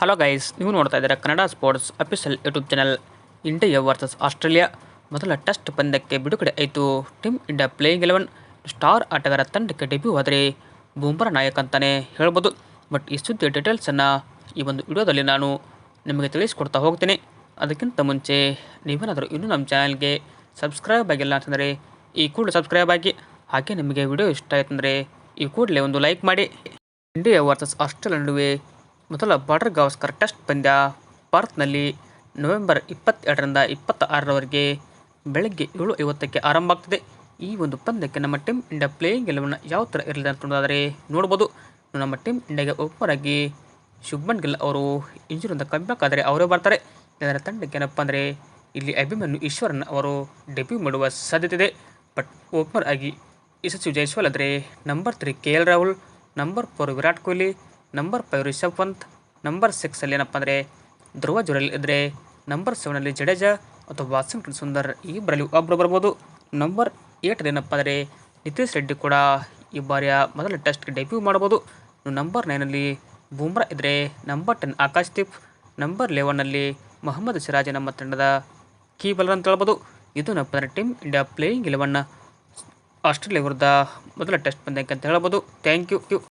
Hello guys ನೀವು ನೋಡ್ತಾ ಇದ್ದೀರಾ Kannada sports official YouTube channel India versus Australia ಮೊದಲ ಟೆಸ್ಟ್ ಪಂದ್ಯಕ್ಕೆ ಬಿಡುಗಡೆ ಆಯಿತು. Team India playing eleven star ಆಟಗಾರ ತಂಡಕ್ಕೆ ಡೆಬ್ಯೂ ಆದರೆ ಬೂಮ್ರಾ ನಾಯಕ್ ಅಂತಲೇ ಹೇಳ್ಬೋದು. ಬಟ್ ಈ ಸುದ್ದಿಯ ಡೀಟೇಲ್ಸನ್ನು ಈ ಒಂದು ವಿಡಿಯೋದಲ್ಲಿ ನಾನು ನಿಮಗೆ ತಿಳಿಸ್ಕೊಡ್ತಾ ಹೋಗ್ತೀನಿ. ಅದಕ್ಕಿಂತ ಮುಂಚೆ ನೀವೇನಾದರೂ ಇನ್ನೂ ನಮ್ಮ ಚಾನಲ್ಗೆ ಸಬ್ಸ್ಕ್ರೈಬ್ ಆಗಿಲ್ಲ ಅಂತಂದರೆ ಈ ಕೂಡಲೇ ಸಬ್ಸ್ಕ್ರೈಬ್ ಆಗಿ. ಹಾಗೆ ನಿಮಗೆ ವಿಡಿಯೋ ಇಷ್ಟ ಆಯ್ತಂದರೆ ಈ ಕೂಡಲೇ ಒಂದು ಲೈಕ್ ಮಾಡಿ. ಇಂಡಿಯಾ ವರ್ಸಸ್ ಆಸ್ಟ್ರೇಲಿಯಾ ನಡುವೆ ಮೊದಲ ಬಾರ್ಡರ್ ಗವಾಸ್ಕರ್ ಟೆಸ್ಟ್ ಪಂದ್ಯ ಭಾರತ್ನಲ್ಲಿ ನವೆಂಬರ್ ಇಪ್ಪತ್ತೆರಡರಿಂದ ಇಪ್ಪತ್ತ ಆರರವರೆಗೆ ಬೆಳಗ್ಗೆ ಏಳು ಐವತ್ತಕ್ಕೆ ಆರಂಭ ಆಗ್ತದೆ. ಈ ಒಂದು ಪಂದ್ಯಕ್ಕೆ ನಮ್ಮ ಟೀಮ್ ಇಂಡಿಯಾ ಪ್ಲೇಯಿಂಗ್ ಎಲೆವನ್ ಯಾವ ಥರ ಇರಲಿದೆ ಅಂತಂದಾದರೆ ನೋಡ್ಬೋದು. ನಮ್ಮ ಟೀಮ್ ಇಂಡಿಯಾಗೆ ಓಪನರ್ ಆಗಿ ಶುಭ್ಮನ್ ಗಿಲ್ ಅವರು ಇಂಜುರಿಂದ ಕಮ್ಬ್ಯಾಕ್ ಆದರೆ ಅವರೇ ಬರ್ತಾರೆ. ಇದರ ತಂಡಕ್ಕೆ ಏನಪ್ಪ ಅಂದರೆ ಇಲ್ಲಿ ಅಭಿಮನ್ಯು ಈಶ್ವರನ್ ಅವರು ಡೆಬ್ಯೂ ಮಾಡುವ ಸಾಧ್ಯತೆ ಇದೆ. ಬಟ್ ಓಪನರ್ ಆಗಿ ಯಶಸ್ವಿ ಜೈಸ್ವಾಲ್ ಆದರೆ number three K L Rahul number four Virat Kohli number five Rishabh Pant. Number ಸಿಕ್ಸಲ್ಲಿ ಏನಪ್ಪ ಅಂದರೆ, ಧ್ರುವ ಜುರಲ್ ಇದ್ದರೆ ನಂಬರ್ ಸೆವೆನಲ್ಲಿ ಜಡೇಜಾ ಅಥವಾ ವಾಷಿಂಗ್ಟನ್ ಸುಂದರ್ ಇಬ್ಬರಲ್ಲಿ ಒಬ್ಬರು ಬರ್ಬೋದು. ನಂಬರ್ ಏಟಲ್ಲಿ ಏನಪ್ಪ ಅಂದರೆ, ನಿತೀಶ್ ರೆಡ್ಡಿ ಕೂಡ ಈ ಬಾರಿಯ ಮೊದಲ ಟೆಸ್ಟ್ಗೆ ಡೆಬ್ಯೂ ಮಾಡ್ಬೋದು. ನಂಬರ್ ನೈನಲ್ಲಿ ಬೂಮ್ರಾ ಇದ್ದರೆ number ten Akash Deep. Number ಲೆವೆನ್ನಲ್ಲಿ Mohammed Siraj ನಮ್ಮ ತಂಡದ ಕೀ ಬಲರ್ ಅಂತ ಹೇಳ್ಬೋದು. ಇದು ಅಂದರೆ ಟೀಮ್ ಇಂಡಿಯಾ ಪ್ಲೇಯಿಂಗ್ ಇಲೆವನ್ನ ಆಸ್ಟ್ರೇಲಿಯಾ ವಿರುದ್ಧ ಮೊದಲ ಟೆಸ್ಟ್ ಪಂದ್ಯಕ್ಕೆ ಅಂತ ಹೇಳ್ಬೋದು. Thank you you